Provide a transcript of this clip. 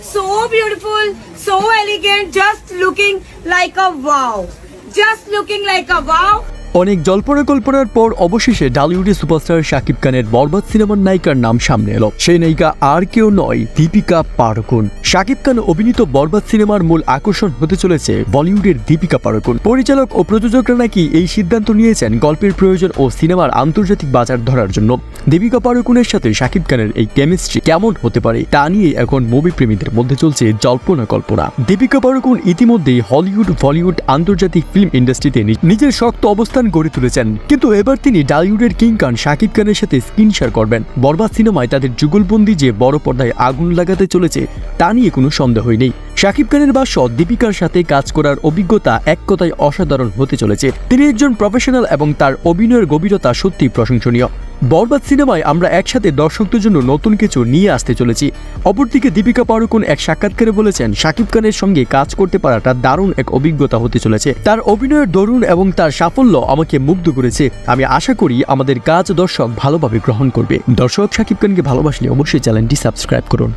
so beautiful, so elegant, just looking like a wow. Just looking like a wow. অনেক জল্পনা কল্পনার পর অবশেষে ডালিউডের সুপারস্টার শাকিব খানের বরবাদ সিনেমার নায়িকার নাম সামনে এলো। সেই নায়িকা আর কেউ নয়, দীপিকা পাড়ুকোন। শাকিব খান অভিনীত বরবাদ সিনেমার মূল আকর্ষণ হতে চলেছে বলিউডের দীপিকা পাড়ুকোন। পরিচালক ও প্রযোজকরা নাকি এই সিদ্ধান্ত নিয়েছেন গল্পের প্রয়োজন ও সিনেমার আন্তর্জাতিক বাজার ধরার জন্য। দীপিকা পাড়ুকোনের সাথে শাকিব খানের এই কেমিস্ট্রি কেমন হতে পারে তা নিয়ে এখন মুভি প্রেমীদের মধ্যে চলছে জল্পনা কল্পনা। দীপিকা পাড়ুকোন ইতিমধ্যেই হলিউড, বলিউড আন্তর্জাতিক ফিল্ম ইন্ডাস্ট্রিতে নিজের শক্ত অবস্থান গড়ে তুলেছেন। কিন্তু এবার তিনি ডালিউডের কিং খান শাকিব খানের সাথে স্ক্রিন শেয়ার করবেন। বরবাদ সিনেমায় তাদের যুগলবন্দি যে বড় পর্দায় আগুন লাগাতে চলেছে, তা নিয়ে কোনো সন্দেহই নেই। শাকিব খানের বাস দীপিকার সাথে কাজ করার অভিজ্ঞতা এক কথায় অসাধারণ হতে চলেছে। তিনি একজন প্রফেশনাল এবং তার অভিনয়ের গভীরতা সত্যি প্রশংসনীয়। বরবাদ সিনেমায় আমরা একসাথে দর্শকদের জন্য নতুন কিছু নিয়ে আসতে চলেছি। অপরদিকে দীপিকা পাড়ুকোন এক সাক্ষাৎকারে বলেছেন, শাকিব খানের সঙ্গে কাজ করতে পারাটা দারুণ এক অভিজ্ঞতা হতে চলেছে। তার অভিনয়ের দরুন এবং তার সাফল্য আমাকে মুগ্ধ করেছে। আমি আশা করি আমাদের কাজ দর্শক ভালোভাবে গ্রহণ করবে। দর্শক, শাকিব খানকে ভালোবাসলে অবশ্যই চ্যানেলটি সাবস্ক্রাইব করুন।